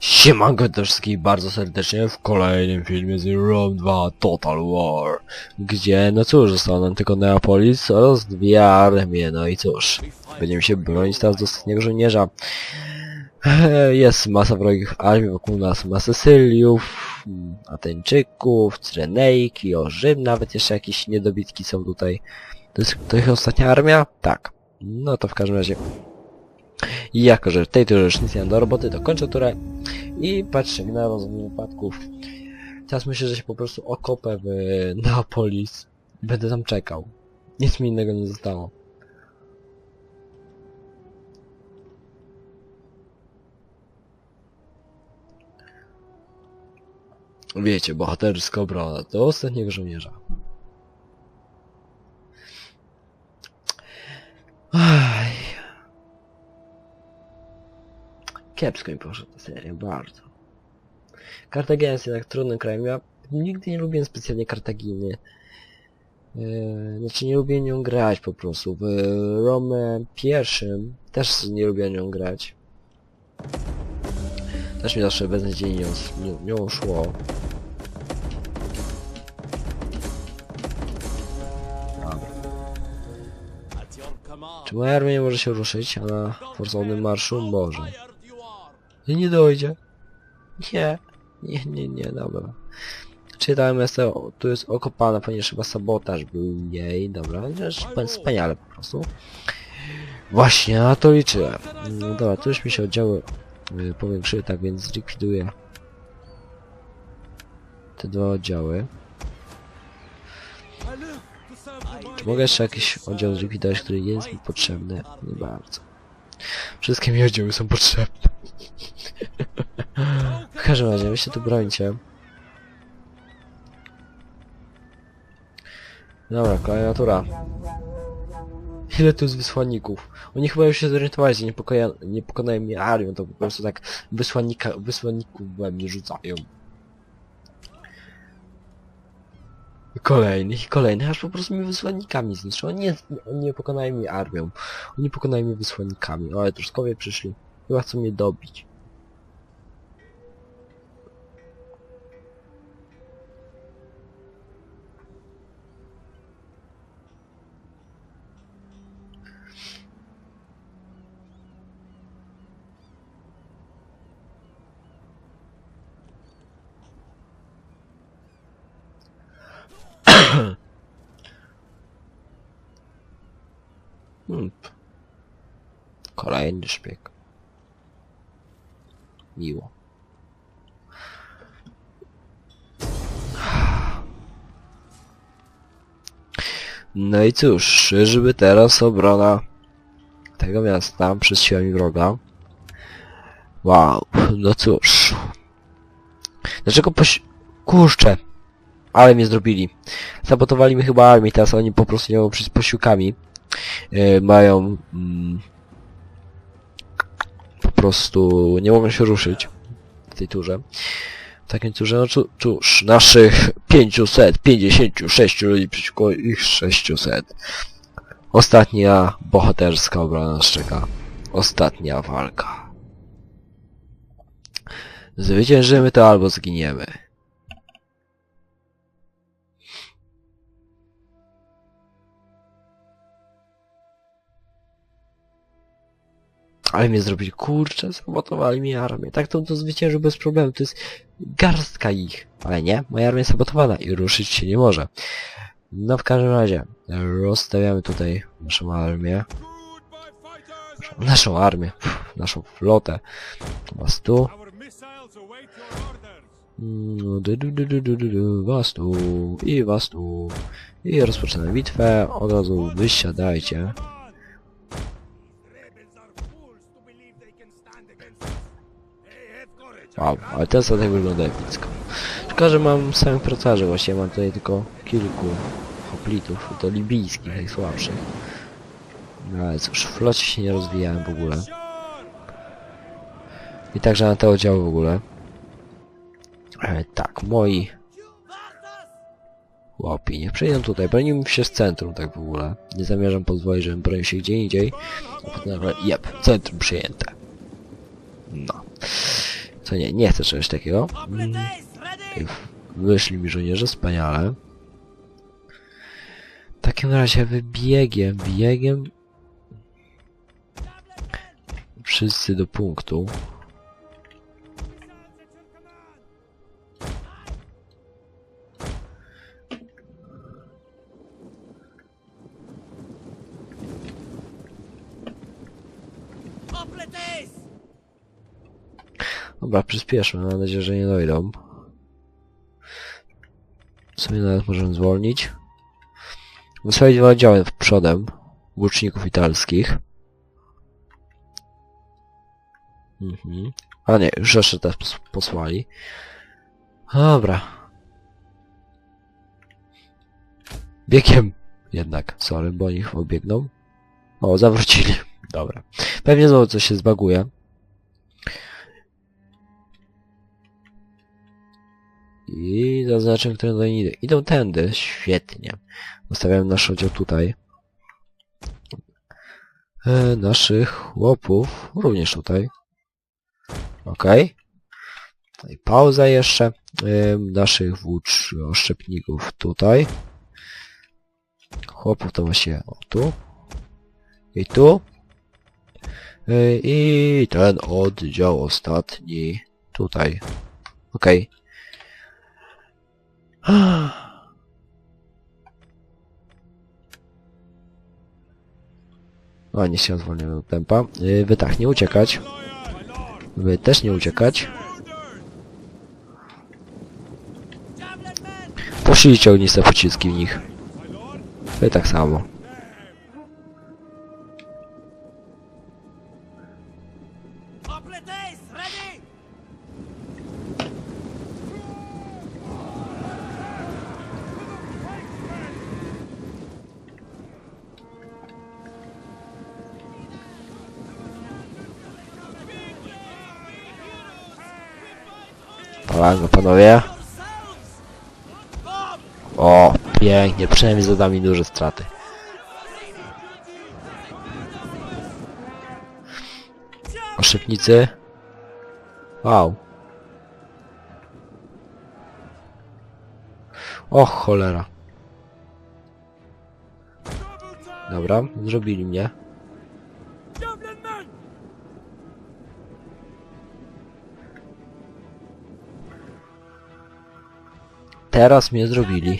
Siemanko wszystkich bardzo serdecznie w kolejnym filmie z Rome 2 Total War, gdzie, no cóż, zostało nam tylko Neapolis oraz dwie armie, no i cóż, będziemy się bronić teraz do ostatniego żołnierza. Eee, Jest masa wrogich armii wokół nas, masa Syliów, Ateńczyków, Cyrenejki, Orzym, nawet jeszcze jakieś niedobitki są tutaj. To jest to ich ostatnia armia? Tak. No to w każdym razie jako, że tej turze już nic nie mam do roboty, to kończę turę i patrzymy na rozwój wypadków. Teraz myślę, że się po prostu okopę w Neapolis. Będę tam czekał. Nic mi innego nie zostało. Wiecie, bohaterska obrona do ostatniego żołnierza. Kiepsko mi poszła ta seria, bardzo. Kartagena jest jednak trudnym krajem. Ja nigdy nie lubiłem specjalnie Kartaginy. Yy, znaczy nie lubię nią grać po prostu. W Rome pierwszym też nie lubię nią grać. Też mi zawsze beznadziejnie nią, nią szło. Czy moja armia nie może się ruszyć, a na forsowanym marszu może. I nie dojdzie. Nie. Nie, nie, nie, dobra. Czytałem, to, tu jest okopana, ponieważ chyba sabotaż był jej, dobra, wspaniale po prostu. Właśnie, na to liczyłem. No dobra, tu już mi się oddziały y, powiększyły, tak więc zlikwiduję te dwa oddziały. Czy mogę jeszcze jakiś oddział zlikwidować, który jest mi potrzebny? Nie bardzo. Wszystkie mi oddziały są potrzebne. W każdym razie, wy się tu brońcie. Dobra, kolejna tura. Ile tu jest wysłanników? Oni chyba już się zorientowali, że nie, pokonają mnie armią, to po prostu tak wysłannika, wysłanników we mnie rzucają. Kolejny i kolejny, aż po prostu mi wysłannikami zniszczą. Oni nie, oni nie pokonają mnie armią. Oni pokonają mnie wysłannikami. O, ale troszkowie przyszli. Chyba chcą mnie dobić. Hmm. Kolejny szpieg. Miło. No i cóż, czyżby teraz obrona tego miasta przez siłami wroga? Wow, no cóż. Dlaczego poś... Kurczę. Ale mnie zrobili. Sabotowali mi chyba armię, teraz oni po prostu nie mogą z posiłkami. E, mają... Mm, po prostu nie mogą się ruszyć w tej turze. W takim turze, no cóż, naszych 556 ludzi przeciwko ich 600. Ostatnia bohaterska obrona nas czeka. Ostatnia walka. Zwyciężymy to albo zginiemy. Ale mnie zrobili, kurczę, sabotowali mi armię. Tak to, to zwyciężył bez problemu, to jest garstka ich. Ale nie, moja armia jest sabotowana i ruszyć się nie może. No w każdym razie, rozstawiamy tutaj naszą armię. Naszą, armię, pff, naszą flotę. Was tu. Mm, du, du, du, du, du, du, Was tu i was tu. I rozpoczynamy bitwę. Od razu wysiadajcie. Wow, ale ten statek wygląda epicko. Szkoda, że mam samych procarzy, właśnie mam tutaj tylko kilku hoplitów, to libijskich, najsłabszych. No ale cóż, w flocie się nie rozwijałem w ogóle. I także na te oddziały w ogóle. E, tak, moi łopi nie przejdą tutaj, bronimy się z centrum tak w ogóle. Nie zamierzam pozwolić, żebym bronił się gdzie indziej. A potem jep, centrum przyjęte. No. Co nie, nie chcę czegoś takiego. Mm, Wyszli mi żołnierze, wspaniale. W takim razie wybiegiem, biegiem. Wszyscy do punktu. Dobra, przyspieszmy, mam nadzieję, że nie dojdą. W sumie nawet możemy zwolnić. Wysłali dwa oddziały przodem łuczników italskich. Mhm. A nie, jeszcze też pos- posłali. Dobra. Biegiem jednak, sorry, bo oni chyba biegną. O, zawrócili. Dobra. Pewnie znowu coś się zbaguje. I zaznaczę, które do nich idą. Idą tędy, świetnie. Ustawiam nasz oddział tutaj. E, naszych chłopów również tutaj. Ok. I pauza jeszcze. E, naszych włócz oszczepników tutaj. Chłopów to właśnie o tu. I tu. E, I ten oddział ostatni tutaj. Okej. O, nie się zwolniłem do tempa. Yy, wy tak, nie uciekać. Wy też nie uciekać. Poszlijcie ogniste pociski w nich. Wy tak samo. Palango, panowie. O, pięknie, przynajmniej zada mi duże straty. Oszepnicy. Wow. O cholera. Dobra, zrobili mnie. Teraz mnie zrobili.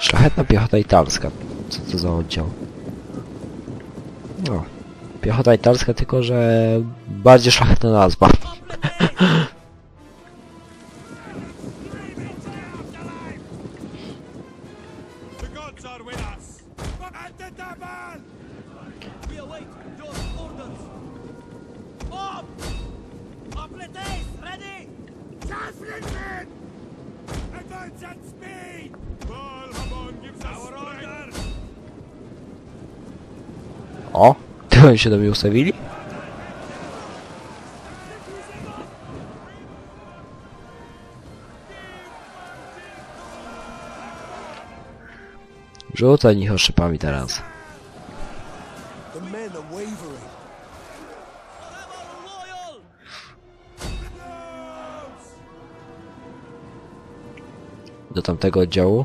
Szlachetna piechota italska. Co to za oddział? No. Piechota italska, tylko że bardziej szlachetna nazwa. O! Tyłem się do mnie ustawili? Rzucaj nich oszczepami teraz. wavering. Do tamtego oddziału?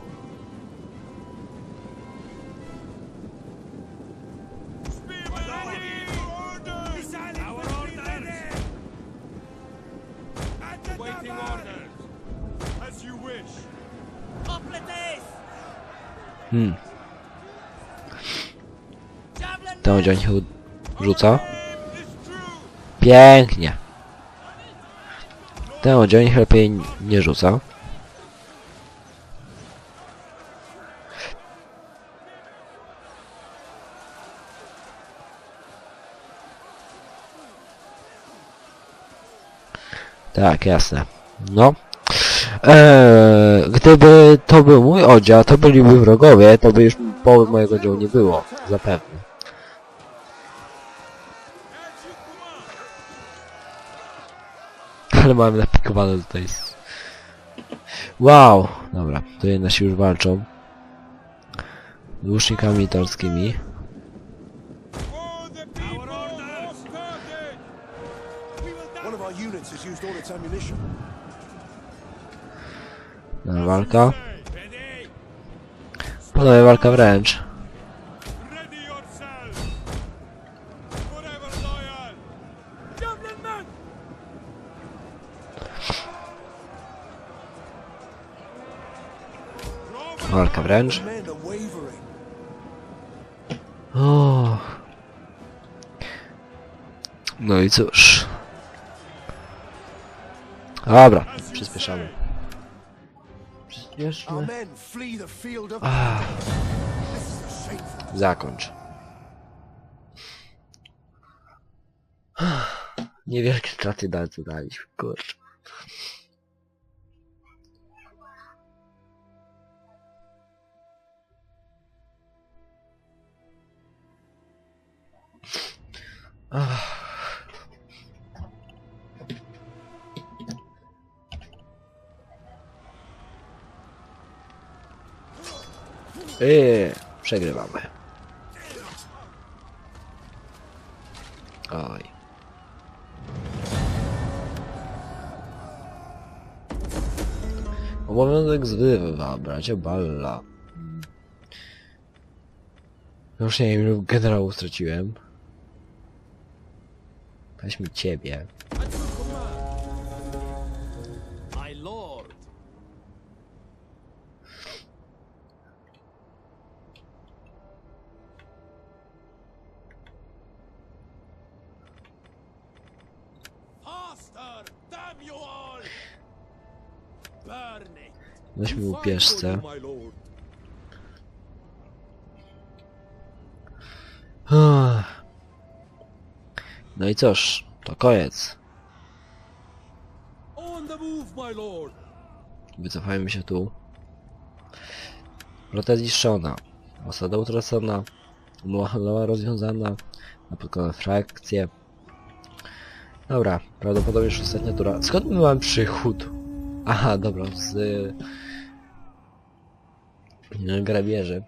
Hmm. Don't join rzuca. Pięknie. Ten niech lepiej nie rzuca. Tak, jasne. No. Eee, gdyby to był mój oddział, to byliby wrogowie, to by już połowy mojego oddziału nie było. Zapewne. Ale mamy napikowane tutaj. Wow! Dobra, jednak się już walczą. łucznikami italskimi. For the people of Carthage! Wręcz. O. No i cóż. Dobra, przyspieszamy. Przyspieszmy. men flee the field of This is a shameful. zakończ. Niewielkie straty daliśmy, kurczę. Ach. Eee, przegrywamy. Oj. Obowiązek zwywa, bracia Balla. Już nie wiem, ilu straciłem. Burn it! Weźmy upieżce. No i cóż, to koniec. Wycofajmy się tu. Rota zniszczona. Osada utracona. Umowa handlowa rozwiązana. Napotkane frakcje. Dobra, prawdopodobnie już ostatnia tura. Skąd my mamy przychód? Aha, dobra, z... y, grabieży.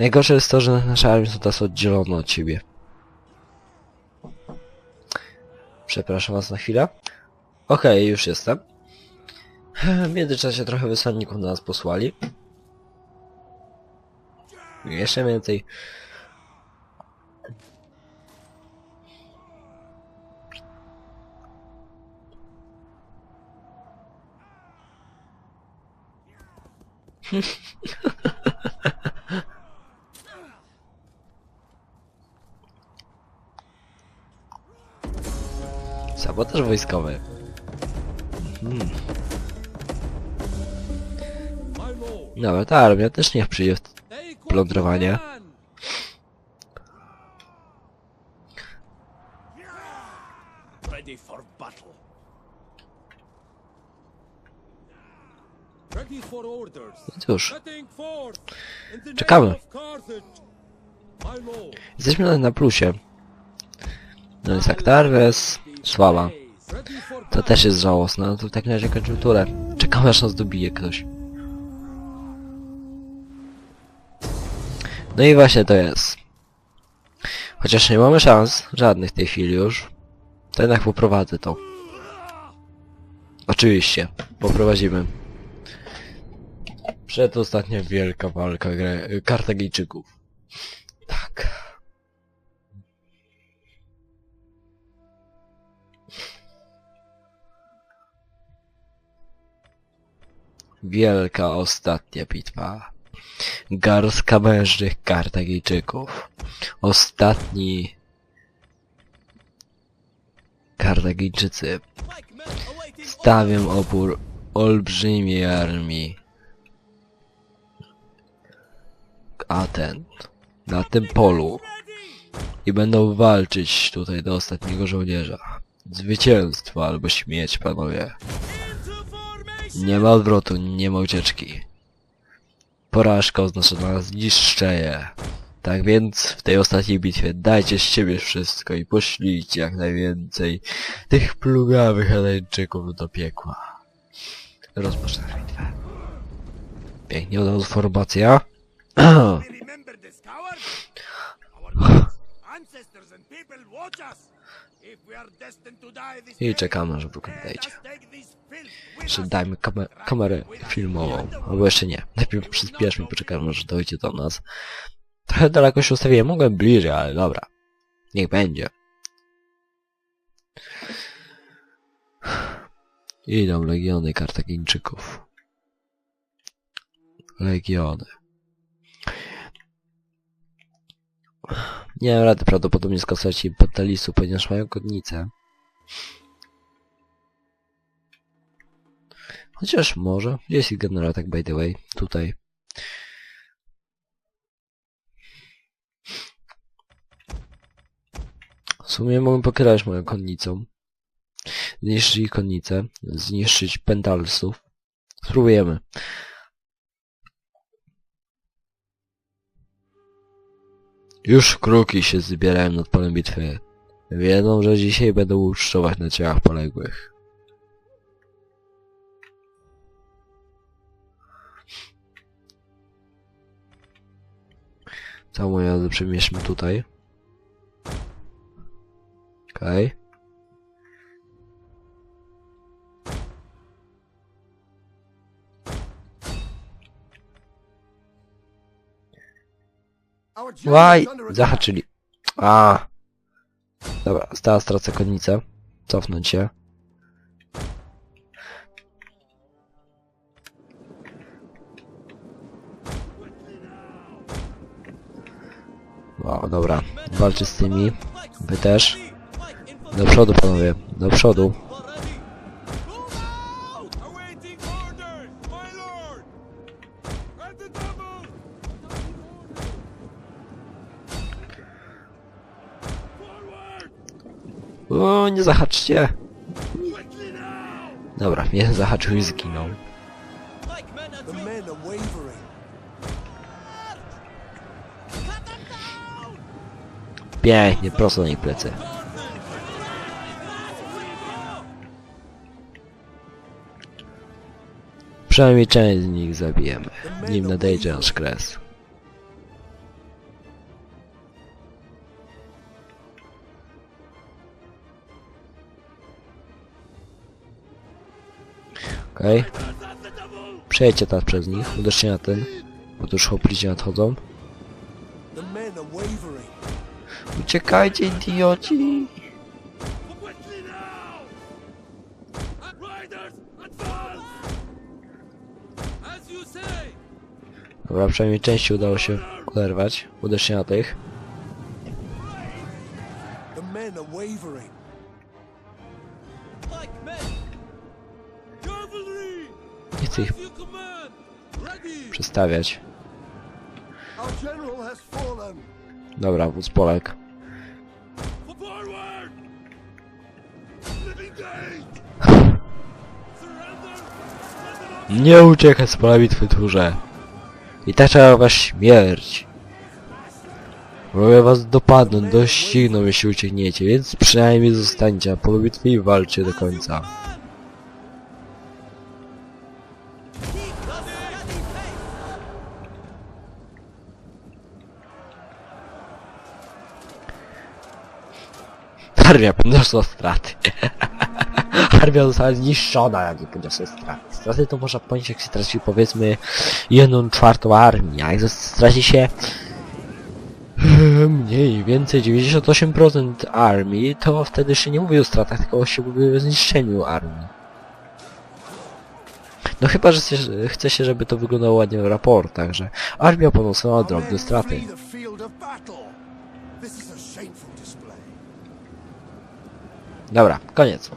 Najgorsze jest to, że nasza armia teraz oddzielona od siebie. Przepraszam was na chwilę. Okej, już jestem. W międzyczasie trochę wysłanników na nas posłali. Jeszcze więcej. Sabotaż wojskowy. Mhm. My lord! Nawet armia też niech przyjdzie w Plądrowanie. orders. Cóż, Czekamy. jesteśmy na plusie. No jest Aktarves, słaba. To też jest żałosne, no to w takim razie kończymy turę. Czekamy aż nas dobije ktoś. No i właśnie to jest. Chociaż nie mamy szans, żadnych w tej chwili już, to jednak poprowadzę to. Oczywiście, poprowadzimy. Przedostatnia wielka walka Kartagijczyków. Wielka ostatnia bitwa. Garstka mężnych Kartagijczyków. Ostatni Kartagijczycy stawią opór olbrzymiej armii Aten na tym polu i będą walczyć tutaj do ostatniego żołnierza. Zwycięstwo albo śmierć, panowie. Nie ma odwrotu, nie ma ucieczki. Porażka oznacza dla nas zniszczenie. Tak więc w tej ostatniej bitwie dajcie z siebie wszystko i poślijcie jak najwięcej tych plugawych Eleńczyków do piekła. Rozpoczynamy bitwę. Pięknie, od razu formacja. I czekamy, aż filth with Jeszcze dajmy kamer kamerę filmową. Albo jeszcze nie. Najpierw przyspieszmy, poczekamy, może dojdzie do nas. Trochę daleko się ustawiłem, mogłem bliżej, ale dobra. Niech będzie. Idą legiony Kartagińczyków. Legiony. Nie mam rady prawdopodobnie skasać im Petalisu, ponieważ mają kodnicę. Chociaż może. Gdzie jest ich generał, tak by the way? Tutaj. W sumie mogę pokierać moją konnicą. Zniszczyć ich konnicę. Zniszczyć pentalsów. Spróbujemy. Już kruki się zbierają nad polem bitwy. Wiedzą, że dzisiaj będą ucztować na ciałach poległych. Całą jazdę przemierzmy tutaj. Okej. Our Łaj! Zahaczyli. A. Dobra, teraz tracę konnicę. Cofnąć się. Wow, dobra. Walczy z tymi. Wy też. Do przodu, panowie. Do przodu. Nie zahaczcie. Dobra, mnie zahaczył i zginął. Pięknie, prosto na ich plecy. Przynajmniej część z nich zabijemy, nim nadejdzie nasz kres. Okej. Przejdźcie teraz przez nich, uderzcie na ten, bo tu już hoplici nadchodzą. Uciekajcie, idioci! Dobra, przynajmniej części udało się oderwać. Uderzcie na tych. The men are wavering. Chcę ich przestawiać. Dobra, wódz Polek. Nie uciekaj z pola bitwy, tchórze. I czeka was śmierć. Mogę was dopadnąć, dościgną, jeśli uciekniecie, więc przynajmniej zostańcie na polu bitwy i walczcie do końca. Armia poniosła straty. Armia została zniszczona, jak nie poniosła straty. Straty to można ponieść, jak się straci powiedzmy jedną czwartą armii, a jak straci się eee, mniej więcej 98% armii, to wtedy się nie mówi o stratach, tylko się mówi o zniszczeniu armii. No chyba, że chce się, żeby to wyglądało ładnie w raportach, że armia poniosła Our drobne straty. Dobra, koniec.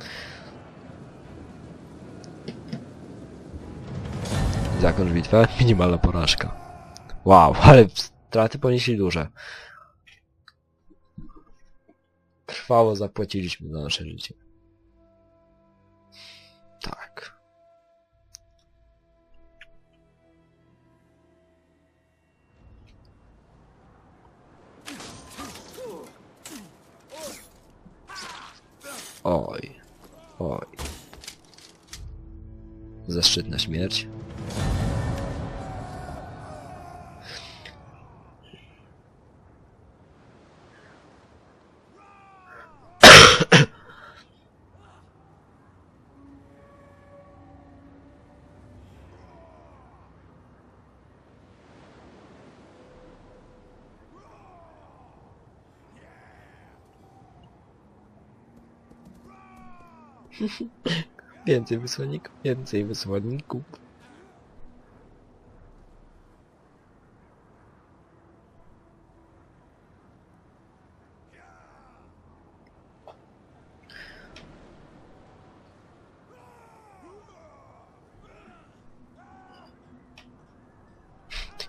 Zakończ bitwę. Minimalna porażka. Wow, ale straty ponieśli duże. Krwawo zapłaciliśmy za nasze życie. Tak. Oj. Oj. Zaszczytna śmierć. Więcej wysłanników, więcej wysłanników.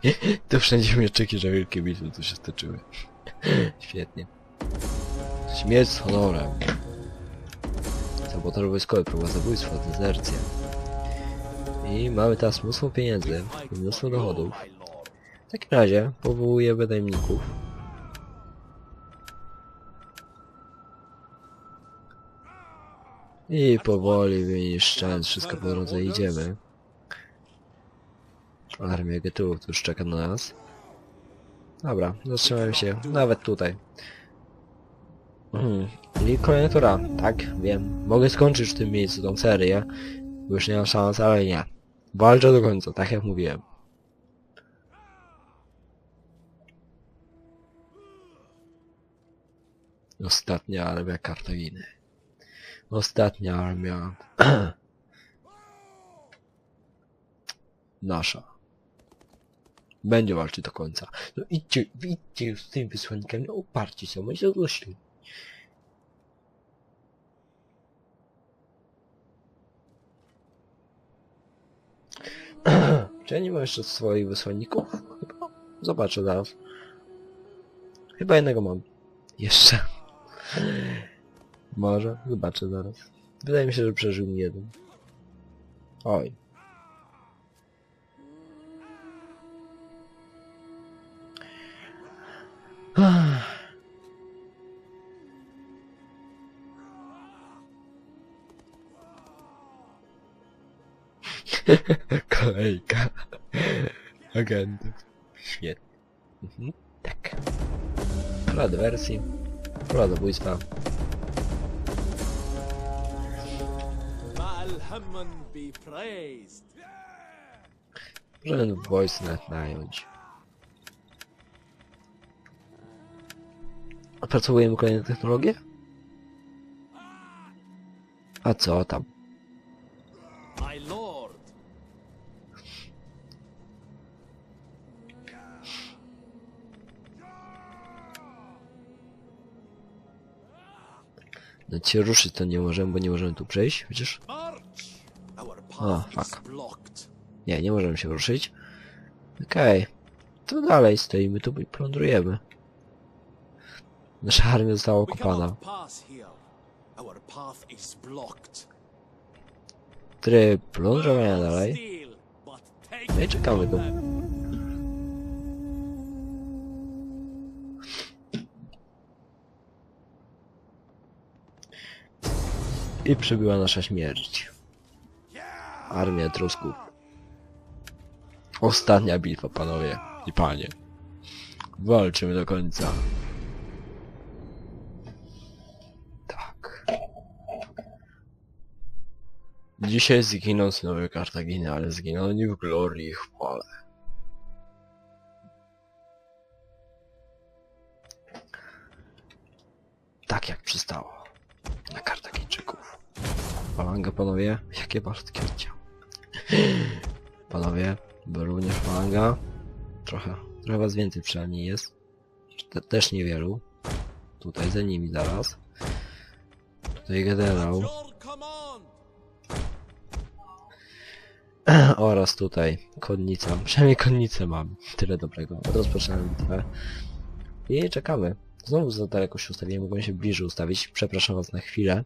To wszędzie mieczyki, że wielkie bitwy tu się stoczyły. Świetnie. Śmierć z honorem. Sabotaż wojskowy, próba zabójstwa, dezercja. I mamy teraz mnóstwo pieniędzy, mnóstwo dochodów. W takim razie powołuję wydajemników. I powoli wyniszczając wszystko po drodze idziemy. Armia Getulów tu już czeka na nas. Dobra, zatrzymałem się nawet tutaj. Hmm. I kolejna tura. Tak, wiem. Mogę skończyć w tym miejscu tą serię. Już nie mam szans, ale nie. Walczę do końca, tak jak mówiłem. Ostatnia armia Kartaginy. Ostatnia armia... Nasza. Będzie walczyć do końca. No idźcie, idźcie z tymi wysłannikami, uparcie się, oni się doszli. Czy ja nie mam jeszcze swoich wysłanników? Chyba. Zobaczę zaraz. Chyba jednego mam. Jeszcze. Może. Zobaczę zaraz. Wydaje mi się, że przeżył mi jeden. Oj. Kolejka. Agentów. Świetnie. Mhm. Tak. Pola do wersji. Pola do bójstwa. Ma'al Hammon be praised. Możemy voice net nająć. Opracowujemy kolejne technologie? A co tam? Lord. No cię ruszyć to nie możemy, bo nie możemy tu przejść, widzisz? Is fuck. Nie, nie możemy się ruszyć. Okej. To dalej stoimy tu i plądrujemy. Nasza armia została okopana. Tryb plądrowania dalej. No i czekamy tu. I przybyła nasza śmierć. Armia Etrusków. Ostatnia bitwa, panowie i panie. Walczymy do końca. Tak. Dzisiaj zginą synowie Kartaginy, ale zginą oni w glorii i chwale. Tak jak przystało. Falanga, panowie? Jakie barwki odciał? Panowie, bo również falanga. Trochę, trochę was więcej przynajmniej jest. Te, też niewielu. Tutaj za nimi zaraz. Tutaj generał. Oraz tutaj konnica. Przynajmniej konnicę mam. Tyle dobrego. Rozpoczynamy bitwę. I czekamy. Znowu za daleko się ustawiłem, mogłem się bliżej ustawić. Przepraszam was na chwilę.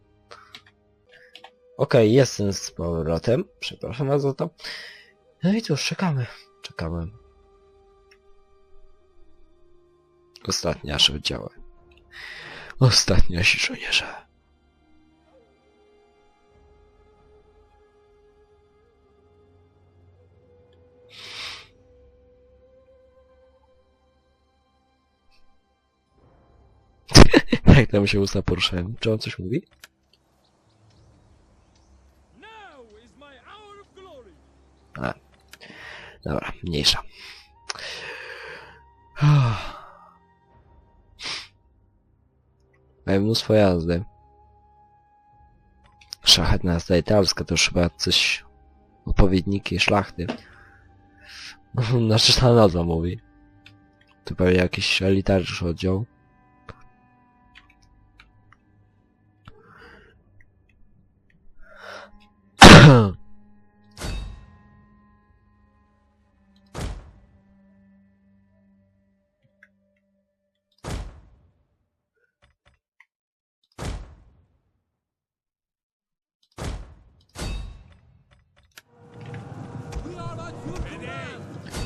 Okej, jestem z powrotem. Przepraszam was za to. No i cóż, czekamy. Czekamy. Ostatnia nasze oddziały. Ostatni nasi żołnierze. Jak tam się usta poruszałem? Czy on coś mówi? Dobra, mniejsza. Mamy mnóstwo jazdy. Szlachetna jazda italska to już chyba coś... Odpowiedniki szlachty. Znaczy ta nazwa mówi. Tu pewnie jakiś elitarny oddział.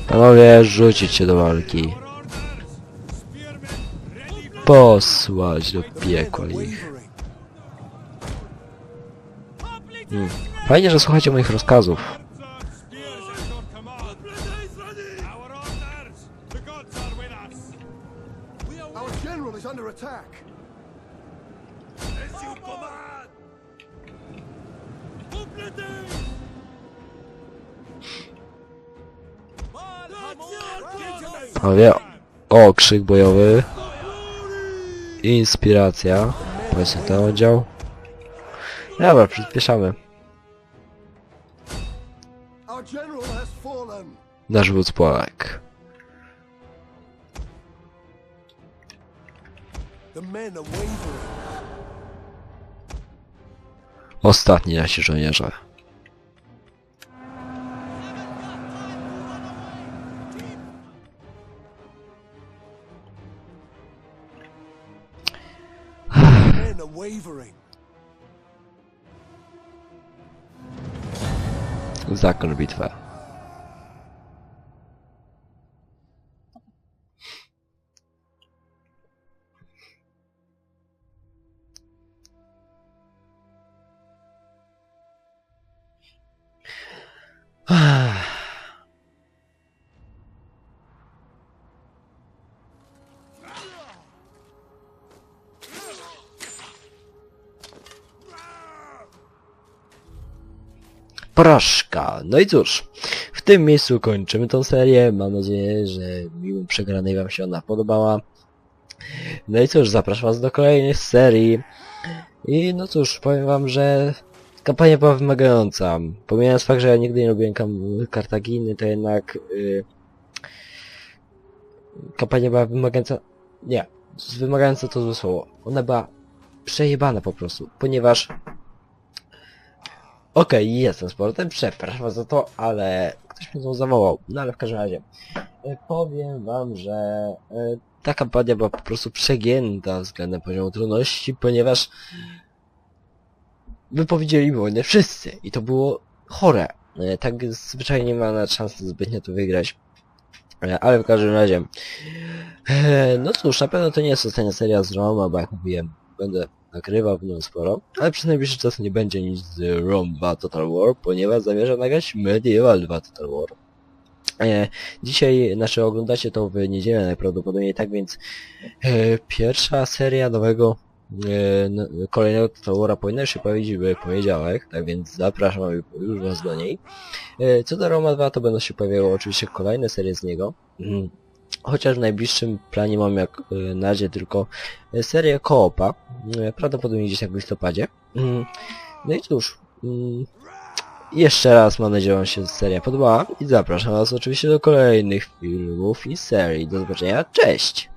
Panowie, rzucić się do walki. Posłać do piekła ich. Hmm. Fajnie, że słuchacie moich rozkazów. O, krzyk bojowy. Inspiracja. Powiedzmy ten oddział. Dobra, przyspieszamy. Nasz wódz Polak. Ostatni nasi żołnierze. Are wavering. Zakończ bitwę. Porażka. No i cóż, w tym miejscu kończymy tą serię. Mam nadzieję, że mimo przegranej Wam się ona podobała. No i cóż, zapraszam Was do kolejnych serii. I no cóż, powiem Wam, że kampania była wymagająca. Pomijając fakt, że ja nigdy nie robiłem kam- Kartaginy, to jednak y, kampania była wymagająca... Nie, wymagająca to złe słowo. Ona była przejebana po prostu, ponieważ Okej, jestem sportem, przepraszam za to, ale ktoś mnie znowu zawołał. No ale w każdym razie, e, powiem wam, że e, ta kampania była po prostu przegięta względem poziomu trudności, ponieważ wypowiedzieli wojnę wszyscy i to było chore. E, Tak zwyczajnie nie ma na szansy zbytnio to wygrać. Ale w każdym razie, no cóż, na pewno to nie jest ostatnia seria z Roma, bo jak mówiłem, będę nagrywał w nią sporo, ale przez najbliższy czas nie będzie nic z Rome 2 Total War, ponieważ zamierzam nagrać Medieval 2 Total War. E, dzisiaj, znaczy oglądacie to w niedzielę najprawdopodobniej, tak więc e, pierwsza seria nowego e, kolejnego Total War'a powinna się pojawić w poniedziałek, tak więc zapraszam już was do niej. E, co do Roma 2 to będą się pojawiały oczywiście kolejne serie z niego. Mhm. Chociaż w najbliższym planie mam jak e, na razie tylko e, serię Koopa, e, prawdopodobnie gdzieś tak w listopadzie. Mm, No i cóż, mm, jeszcze raz mam nadzieję, że się seria podobała i zapraszam Was oczywiście do kolejnych filmów i serii. Do zobaczenia, cześć!